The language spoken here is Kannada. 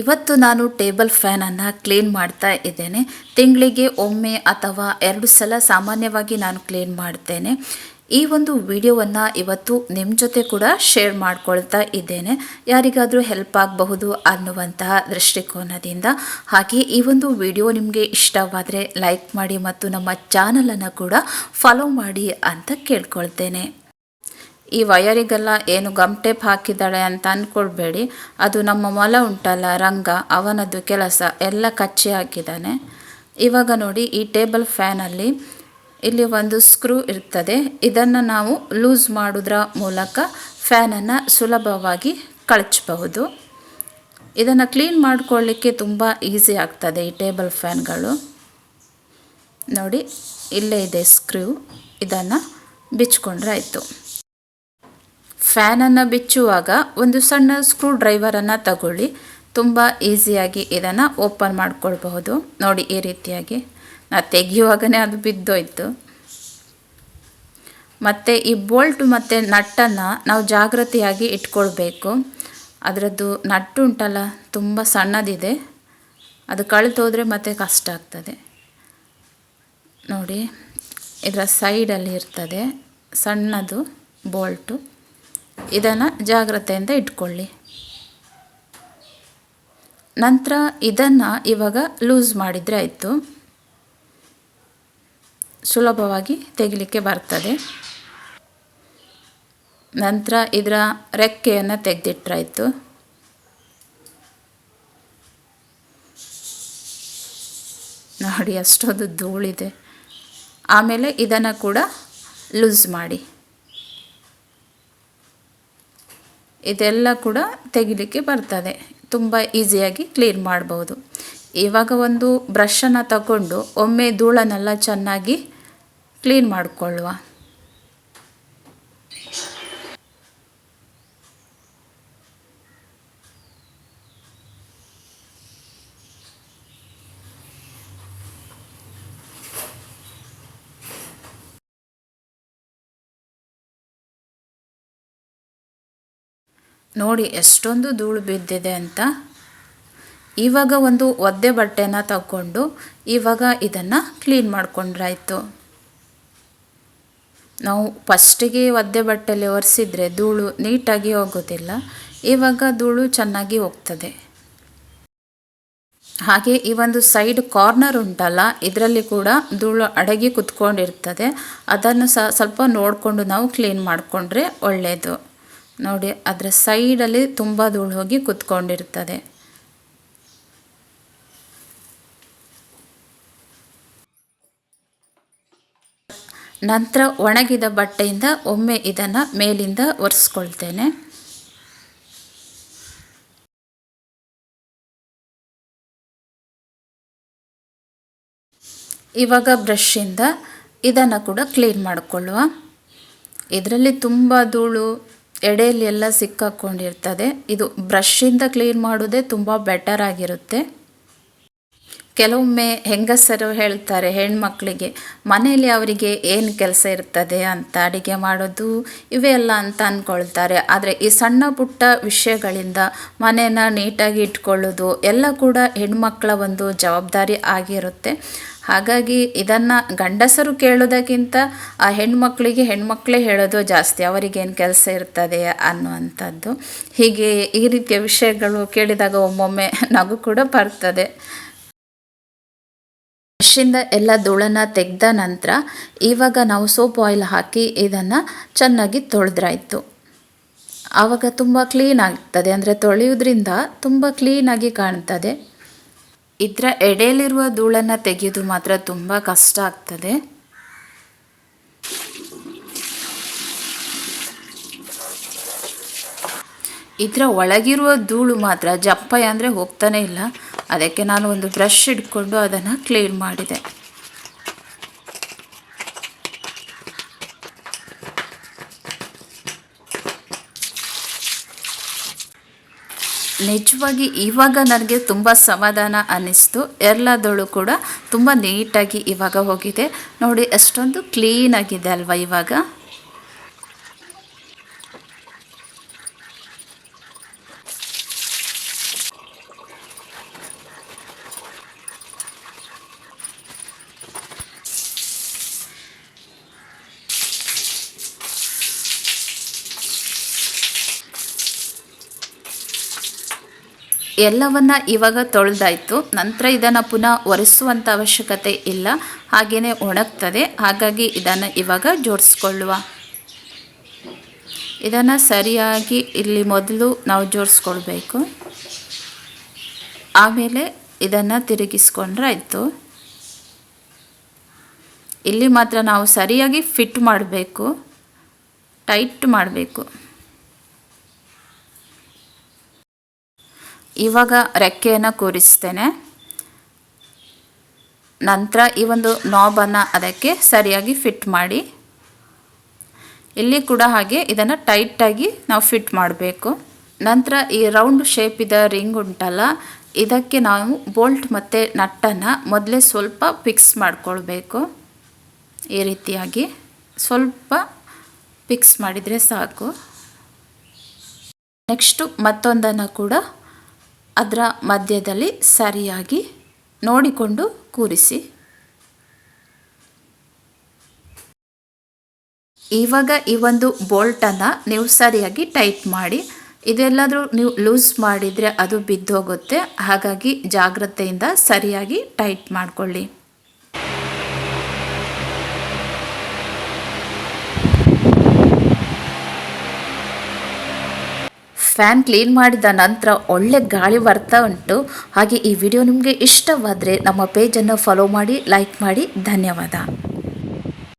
ಇವತ್ತು ನಾನು ಟೇಬಲ್ ಫ್ಯಾನನ್ನು ಕ್ಲೀನ್ ಮಾಡ್ತಾ ಇದ್ದೇನೆ. ತಿಂಗಳಿಗೆ ಒಮ್ಮೆ ಅಥವಾ ಎರಡು ಸಲ ಸಾಮಾನ್ಯವಾಗಿ ನಾನು ಕ್ಲೀನ್ ಮಾಡ್ತೇನೆ. ಈ ಒಂದು ವಿಡಿಯೋವನ್ನು ಇವತ್ತು ನಿಮ್ಮ ಜೊತೆ ಕೂಡ ಶೇರ್ ಮಾಡ್ಕೊಳ್ತಾ ಇದ್ದೇನೆ. ಯಾರಿಗಾದರೂ ಹೆಲ್ಪ್ ಆಗಬಹುದು ಅನ್ನುವಂತಹ ದೃಷ್ಟಿಕೋನದಿಂದ. ಹಾಗೆ ಈ ಒಂದು ವಿಡಿಯೋ ನಿಮಗೆ ಇಷ್ಟವಾದರೆ ಲೈಕ್ ಮಾಡಿ ಮತ್ತು ನಮ್ಮ ಚಾನಲನ್ನು ಕೂಡ ಫಾಲೋ ಮಾಡಿ ಅಂತ ಕೇಳ್ಕೊಳ್ತೇನೆ. ಈ ವಯರಿಗೆಲ್ಲ ಏನು ಗಮ್ ಟೇಪ್ ಹಾಕಿದ್ದಾಳೆ ಅಂತ ಅಂದ್ಕೊಳ್ಬೇಡಿ ಅದು ನಮ್ಮ ಮೊಲ ಉಂಟಲ್ಲ, ರಂಗ, ಅವನದ್ದು ಕೆಲಸ, ಎಲ್ಲ ಕಚ್ಚಿ ಹಾಕಿದ್ದಾನೆ. ಇವಾಗ ನೋಡಿ ಈ ಟೇಬಲ್ ಫ್ಯಾನಲ್ಲಿ ಇಲ್ಲಿ ಒಂದು ಸ್ಕ್ರೂ ಇರ್ತದೆ. ಇದನ್ನು ನಾವು ಲೂಸ್ ಮಾಡೋದ್ರ ಮೂಲಕ ಫ್ಯಾನನ್ನು ಸುಲಭವಾಗಿ ಕಳಚಬಹುದು. ಇದನ್ನು ಕ್ಲೀನ್ ಮಾಡಿಕೊಳ್ಳಿಕ್ಕೆ ತುಂಬ ಈಸಿ ಆಗ್ತದೆ ಈ ಟೇಬಲ್ ಫ್ಯಾನ್ಗಳು. ನೋಡಿ, ಇಲ್ಲೇ ಇದೆ ಸ್ಕ್ರೂ. ಇದನ್ನು ಬಿಚ್ಕೊಂಡ್ರೆ ಆಯಿತು ಫ್ಯಾನನ್ನು ಬಿಚ್ಚುವಾಗ ಒಂದು ಸಣ್ಣ ಸ್ಕ್ರೂ ಡ್ರೈವರನ್ನು ತಗೊಳ್ಳಿ. ತುಂಬ ಈಸಿಯಾಗಿ ಇದನ್ನು ಓಪನ್ ಮಾಡಿಕೊಳ್ಬಹುದು. ನೋಡಿ ಈ ರೀತಿಯಾಗಿ. ನಾ ತೆಗೆಯುವಾಗನೇ ಅದು ಬಿದ್ದೋಯ್ತು. ಮತ್ತು ಈ ಬೋಲ್ಟ್ ಮತ್ತು ನಟ್ಟನ್ನು ನಾವು ಜಾಗ್ರತೆಯಾಗಿ ಇಟ್ಕೊಳ್ಬೇಕು. ಅದರದ್ದು ನಟ್ಟು ಉಂಟಲ್ಲ, ತುಂಬ ಸಣ್ಣದಿದೆ. ಅದು ಕಳೆದೋದ್ರೆ ಮತ್ತೆ ಕಷ್ಟ ಆಗ್ತದೆ. ನೋಡಿ, ಇದರ ಸೈಡಲ್ಲಿ ಇರ್ತದೆ ಸಣ್ಣದು ಬೋಲ್ಟು. ಇದನ್ನು ಜಾಗ್ರತೆಯಿಂದ ಇಟ್ಕೊಳ್ಳಿ. ನಂತರ ಇದನ್ನು ಇವಾಗ ಲೂಸ್ ಮಾಡಿದರೆ ಆಯಿತು. ಸುಲಭವಾಗಿ ತೆಗಿಲಿಕ್ಕೆ ಬರ್ತದೆ. ನಂತರ ಇದರ ರೆಕ್ಕೆಯನ್ನು ತೆಗೆದಿಟ್ರಾಯಿತು ನೋಡಿ ಅಷ್ಟೊಂದು ಧೂಳಿದೆ. ಆಮೇಲೆ ಇದನ್ನು ಕೂಡ ಲೂಸ್ ಮಾಡಿ. ಇದೆಲ್ಲ ಕೂಡ ತೆಗಿಲಿಕ್ಕೆ ಬರ್ತದೆ. ತುಂಬ ಈಸಿಯಾಗಿ ಕ್ಲೀನ್ ಮಾಡ್ಬೋದು. ಇವಾಗ ಒಂದು ಬ್ರಷನ್ನು ತಗೊಂಡು ಒಮ್ಮೆ ಧೂಳನ್ನೆಲ್ಲ ಚೆನ್ನಾಗಿ ಕ್ಲೀನ್ ಮಾಡಿಕೊಳ್ಳುವ. ನೋಡಿ ಎಷ್ಟೊಂದು ಧೂಳು ಬಿದ್ದಿದೆ ಅಂತ. ಇವಾಗ ಒಂದು ಒದ್ದೆ ಬಟ್ಟೆನ ತಗೊಂಡು ಇವಾಗ ಇದನ್ನು ಕ್ಲೀನ್ ಮಾಡ್ಕೊಂಡ್ರಾಯ್ತು. ನಾವು ಫಸ್ಟಿಗೆ ಒದ್ದೆ ಬಟ್ಟೆಯಲ್ಲಿ ಒರೆಸಿದ್ರೆ ಧೂಳು ನೀಟಾಗಿ ಹೋಗೋದಿಲ್ಲ. ಇವಾಗ ಧೂಳು ಚೆನ್ನಾಗಿ ಹೋಗ್ತದೆ. ಹಾಗೆ ಈ ಒಂದು ಸೈಡ್ ಕಾರ್ನರ್ ಉಂಟಲ್ಲ, ಇದರಲ್ಲಿ ಕೂಡ ಧೂಳು ಅಡಗಿ ಕುತ್ಕೊಂಡಿರ್ತದೆ. ಅದನ್ನು ಸಹ ಸ್ವಲ್ಪ ನೋಡಿಕೊಂಡು ನಾವು ಕ್ಲೀನ್ ಮಾಡಿಕೊಂಡ್ರೆ ಒಳ್ಳೆಯದು ನೋಡಿ, ಅದರ ಸೈಡಲ್ಲಿ ತುಂಬ ಧೂಳು ಹೋಗಿ ಕುತ್ಕೊಂಡಿರ್ತದೆ. ನಂತರ ಒಣಗಿದ ಬಟ್ಟೆಯಿಂದ ಒಮ್ಮೆ ಇದನ್ನು ಮೇಲಿಂದ ಒರೆಸ್ಕೊಳ್ತೇನೆ. ಇವಾಗ ಬ್ರಷಿಂದ ಇದನ್ನು ಕೂಡ ಕ್ಲೀನ್ ಮಾಡಿಕೊಳ್ಳುವ. ಇದರಲ್ಲಿ ತುಂಬ ಧೂಳು ಎಡೆಯಲ್ಲಿ ಎಲ್ಲ ಸಿಕ್ಕಾಕ್ಕೊಂಡಿರ್ತದೆ ಇದು ಬ್ರಷಿಂದ ಕ್ಲೀನ್ ಮಾಡೋದೇ ತುಂಬ ಬೆಟರ್ ಆಗಿರುತ್ತೆ. ಕೆಲವೊಮ್ಮೆ ಹೆಂಗಸರು ಹೇಳ್ತಾರೆ ಹೆಣ್ಮಕ್ಳಿಗೆ, ಮನೆಯಲ್ಲಿ ಅವರಿಗೆ ಏನು ಕೆಲಸ ಇರ್ತದೆ ಅಂತ ಅಡುಗೆ ಮಾಡೋದು? ಇವೆಲ್ಲ ಅಂತ ಅಂದ್ಕೊಳ್ತಾರೆ ಆದರೆ ಈ ಸಣ್ಣ ಪುಟ್ಟ ವಿಷಯಗಳಿಂದ ಮನೆಯನ್ನು ನೀಟಾಗಿ ಇಟ್ಕೊಳ್ಳೋದು ಎಲ್ಲ ಕೂಡ ಹೆಣ್ಮಕ್ಳ ಒಂದು ಜವಾಬ್ದಾರಿ ಆಗಿರುತ್ತೆ. ಹಾಗಾಗಿ ಇದನ್ನು ಗಂಡಸರು ಕೇಳೋದಕ್ಕಿಂತ ಆ ಹೆಣ್ಮಕ್ಳಿಗೆ ಹೆಣ್ಮಕ್ಳೇ ಹೇಳೋದು ಜಾಸ್ತಿ, ಅವರಿಗೇನು ಕೆಲಸ ಇರ್ತದೆ ಅನ್ನುವಂಥದ್ದು. ಹೀಗೆ ಈ ರೀತಿಯ ವಿಷಯಗಳು ಕೇಳಿದಾಗ ಒಮ್ಮೊಮ್ಮೆ ನಗು ಕೂಡ ಬರ್ತದೆ. ಬ್ರಷಿಂದ ಎಲ್ಲ ಧೂಳನ್ನು ತೆಗೆದ ನಂತರ ಇವಾಗ ನಾವು ಸೋಪ್ ಆಯಿಲ್ ಹಾಕಿ ಇದನ್ನು ಚೆನ್ನಾಗಿ ತೊಳೆದ್ರಾಯ್ತು. ಆವಾಗ ತುಂಬ ಕ್ಲೀನ್ ಆಗ್ತದೆ, ಅಂದರೆ ತೊಳೆಯೋದ್ರಿಂದ ತುಂಬ ಕ್ಲೀನಾಗಿ ಕಾಣ್ತದೆ. ಇದರ ಎಡೆಯಲ್ಲಿರುವ ಧೂಳನ್ನು ತೆಗೆಯೋದು ಮಾತ್ರ ತುಂಬ ಕಷ್ಟ ಆಗ್ತದೆ. ಇದರ ಒಳಗಿರುವ ಧೂಳು ಮಾತ್ರ ಜಪ್ಪಯ ಅಂದರೆ ಹೋಗ್ತಾನೆ ಇಲ್ಲ. ಅದಕ್ಕೆ ನಾನು ಒಂದು ಬ್ರಷ್ ಇಟ್ಕೊಂಡು ಅದನ್ನು ಕ್ಲೀನ್ ಮಾಡಿದೆ. ನಿಜವಾಗಿ ಇವಾಗ ನನಗೆ ತುಂಬ ಸಮಾಧಾನ ಅನ್ನಿಸ್ತು. ಎಲ್ಲದಳು ಕೂಡ ತುಂಬ ನೀಟಾಗಿ ಇವಾಗ ಹೋಗಿದೆ. ನೋಡಿ, ಅಷ್ಟೊಂದು ಕ್ಲೀನಾಗಿದೆ ಅಲ್ವಾ ಇವಾಗ? ಎಲ್ಲವನ್ನ ಇವಾಗ ತೊಳೆದಾಯ್ತು. ನಂತರ ಇದನ್ನು ಪುನಃ ಒರೆಸುವಂಥ ಅವಶ್ಯಕತೆ ಇಲ್ಲ. ಹಾಗೆಯೇ ಒಣಗ್ತದೆ. ಹಾಗಾಗಿ ಇದನ್ನು ಇವಾಗ ಜೋಡಿಸ್ಕೊಳ್ಳುವ. ಇದನ್ನು ಸರಿಯಾಗಿ ಇಲ್ಲಿ ಮೊದಲು ನಾವು ಜೋಡಿಸ್ಕೊಳ್ಬೇಕು. ಆಮೇಲೆ ಇದನ್ನು ತಿರುಗಿಸ್ಕೊಂಡ್ರೆ ಆಯಿತು. ಇಲ್ಲಿ ಮಾತ್ರ ನಾವು ಸರಿಯಾಗಿ ಫಿಟ್ ಮಾಡಬೇಕು. ಟೈಟ್ ಮಾಡಬೇಕು. ಇವಾಗ ರೆಕ್ಕೆಯನ್ನು ಕೂರಿಸ್ತೇನೆ. ನಂತರ ಈ ಒಂದು ನಾಬನ್ನು ಅದಕ್ಕೆ ಸರಿಯಾಗಿ ಫಿಟ್ ಮಾಡಿ. ಇಲ್ಲಿ ಕೂಡ ಹಾಗೆ ಇದನ್ನು ಟೈಟಾಗಿ ನಾವು ಫಿಟ್ ಮಾಡಬೇಕು. ನಂತರ ಈ ರೌಂಡ್ ಶೇಪಿದ ರಿಂಗ್ ಉಂಟಲ್ಲ, ಇದಕ್ಕೆ ನಾವು ಬೋಲ್ಟ್ ಮತ್ತು ನಟ್ಟನ್ನು ಮೊದಲೇ ಸ್ವಲ್ಪ ಫಿಕ್ಸ್ ಮಾಡಿಕೊಳ್ಬೇಕು. ಈ ರೀತಿಯಾಗಿ ಸ್ವಲ್ಪ ಫಿಕ್ಸ್ ಮಾಡಿದರೆ ಸಾಕು. ನೆಕ್ಸ್ಟು ಮತ್ತೊಂದನ್ನು ಕೂಡ ಅದರ ಮಧ್ಯದಲ್ಲಿ ಸರಿಯಾಗಿ ನೋಡಿಕೊಂಡು ಕೂರಿಸಿ. ಇವಾಗ ಈ ಒಂದು ಬೋಲ್ಟನ್ನು ನೀವು ಸರಿಯಾಗಿ ಟೈಟ್ ಮಾಡಿ, ಇದೆಲ್ಲಾದರೂ ನೀವು ಲೂಸ್ ಮಾಡಿದರೆ ಅದು ಬಿದ್ದೋಗುತ್ತೆ. ಹಾಗಾಗಿ ಜಾಗ್ರತೆಯಿಂದ ಸರಿಯಾಗಿ ಟೈಟ್ ಮಾಡಿಕೊಳ್ಳಿ. ಫ್ಯಾನ್ ಕ್ಲೀನ್ ಮಾಡಿದ ನಂತರ ಒಳ್ಳೆ ಗಾಳಿ ಬರ್ತಾ ಉಂಟು. ಹಾಗೆ ಈ ವಿಡಿಯೋ ನಿಮಗೆ ಇಷ್ಟವಾದರೆ ನಮ್ಮ ಪೇಜನ್ನು ಫಾಲೋ ಮಾಡಿ ಲೈಕ್ ಮಾಡಿ. ಧನ್ಯವಾದ.